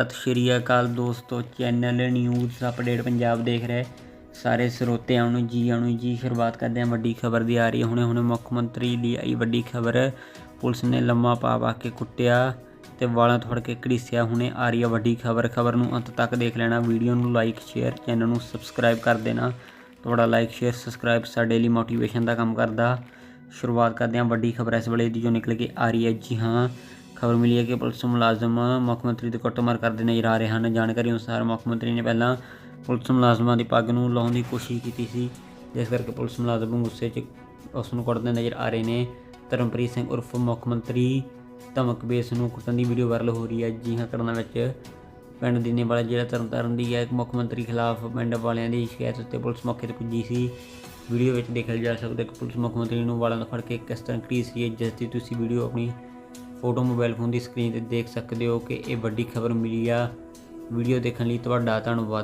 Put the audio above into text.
ਸਤਿ ਸ਼੍ਰੀ ਅਕਾਲ ਦੋਸਤੋ channel news update Punjab ਦੇਖ ਰਹੇ। ਸਾਰੇ ਸਰੋਤਿਆਂ ਨੂੰ ਜੀ ਆਣੂ ਜੀ ਸ਼ੁਰੂਆਤ ਕਰਦੇ ਹਾਂ ਵੱਡੀ ਖਬਰ ਦੀ ਆ ਰਹੀ ਹੈ। ਹੁਣੇ ਹੁਣੇ ਮੁੱਖ ਮੰਤਰੀ ਦੀ ਆਈ ਵੱਡੀ ਖਬਰ, ਪੁਲਿਸ ਨੇ ਲੰਮਾ ਪਾ ਪਾ ਕੇ ਕੁੱਟਿਆ ਤੇ ਵਾਲਾਂ ਤੋਂ ਕੇ ਘੜੀਸਿਆ। ਹੁਣੇ ਆ ਰਹੀ ਹੈ ਵੱਡੀ ਖਬਰ ਖਬਰ ਨੂੰ ਅੰਤ ਤੱਕ ਦੇਖ ਲੈਣਾ। ਵੀਡੀਓ ਨੂੰ ਲਾਈਕ ਸ਼ੇਅਰ ਚੈਨਲ ਨੂੰ ਸਬਸਕ੍ਰਾਈਬ ਕਰ ਦੇਣਾ। ਤੁਹਾਡਾ ਲਾਈਕ ਸ਼ੇਅਰ ਸਬਸਕ੍ਰਾਈਬ ਸਾਡੇ ਲਈ ਮੋਟੀਵੇਸ਼ਨ ਦਾ ਕੰਮ ਕਰਦਾ। ਸ਼ੁਰੂਆਤ ਕਰਦੇ ਹਾਂ ਵੱਡੀ ਖਬਰ ਇਸ ਵੇਲੇ ਦੀ ਜੋ ਨਿਕਲ ਕੇ ਆ ਰਹੀ ਹੈ। ਜੀ ਹਾਂ ਖਬਰ ਮਿਲੀ ਹੈ ਕਿ ਪੁਲਿਸ ਮੁਲਾਜ਼ਮ ਮੁੱਖ ਮੰਤਰੀ ਦੀ ਕੁੱਟਮਾਰ ਕਰਦੇ ਨਜ਼ਰ ਆ ਰਹੇ ਹਨ। ਜਾਣਕਾਰੀ ਅਨੁਸਾਰ ਮੁੱਖ ਮੰਤਰੀ ਨੇ ਪਹਿਲਾਂ ਪੁਲਿਸ ਮੁਲਾਜ਼ਮਾਂ ਦੀ ਪੱਗ ਨੂੰ ਲਾਉਣ ਦੀ ਕੋਸ਼ਿਸ਼ ਕੀਤੀ ਸੀ। ਜਿਸ ਕਰਕੇ ਪੁਲਿਸ ਮੁਲਾਜ਼ਮ ਗੁੱਸੇ 'ਚ ਉਸ ਨੂੰ ਕੁੱਟਦੇ ਨਜ਼ਰ ਆ ਰਹੇ ਨੇ। ਧਰਮਪ੍ਰੀਤ ਸਿੰਘ ਉਰਫ ਮੁੱਖ ਮੰਤਰੀ ਧਮਕ ਬੇਸ ਨੂੰ ਕੁੱਟਣ ਦੀ ਵੀਡੀਓ ਵਾਇਰਲ ਹੋ ਰਹੀ ਹੈ। ਜੀ ਹਾਂ, ਘਟਨਾ ਵਿੱਚ ਪਿੰਡ ਦੀਨੇਵਾਲਾ ਜ਼ਿਲ੍ਹਾ ਤਰਨਤਾਰਨ ਦੀ ਹੈ। ਇੱਕ ਮੁੱਖ ਮੰਤਰੀ ਖਿਲਾਫ ਪਿੰਡ ਵਾਲਿਆਂ ਦੀ ਸ਼ਿਕਾਇਤ ਉੱਤੇ ਪੁਲਿਸ ਮੌਕੇ ਤੇ ਪੁੱਜੀ ਸੀ। ਵੀਡੀਓ ਵਿੱਚ ਦੇਖਿਆ ਜਾ ਸਕਦਾ ਕਿ ਪੁਲਿਸ ਮੁੱਖ ਮੰਤਰੀ ਨੂੰ ਵਾਲਾਂ ਤੋਂ ਫੜ ਕੇ ਕਿਸ ਤਰ੍ਹਾਂ ਘੜੀਸ ਰਹੀ ਹੈ। ਜਿਸ ਦੀ ਤੁਸੀਂ ਵੀਡੀਓ ਆਪਣੀ ਫੋਟੋ ਮੋਬਾਈਲ ਫੋਨ ਦੀ ਸਕਰੀਨ ਤੇ ਦੇਖ ਸਕਦੇ ਹੋ ਕਿ ਇਹ ਵੱਡੀ ਖਬਰ ਮਿਲੀ ਆ। ਵੀਡੀਓ ਦੇਖਣ ਲਈ ਤੁਹਾਡਾ ਧੰਨਵਾਦ।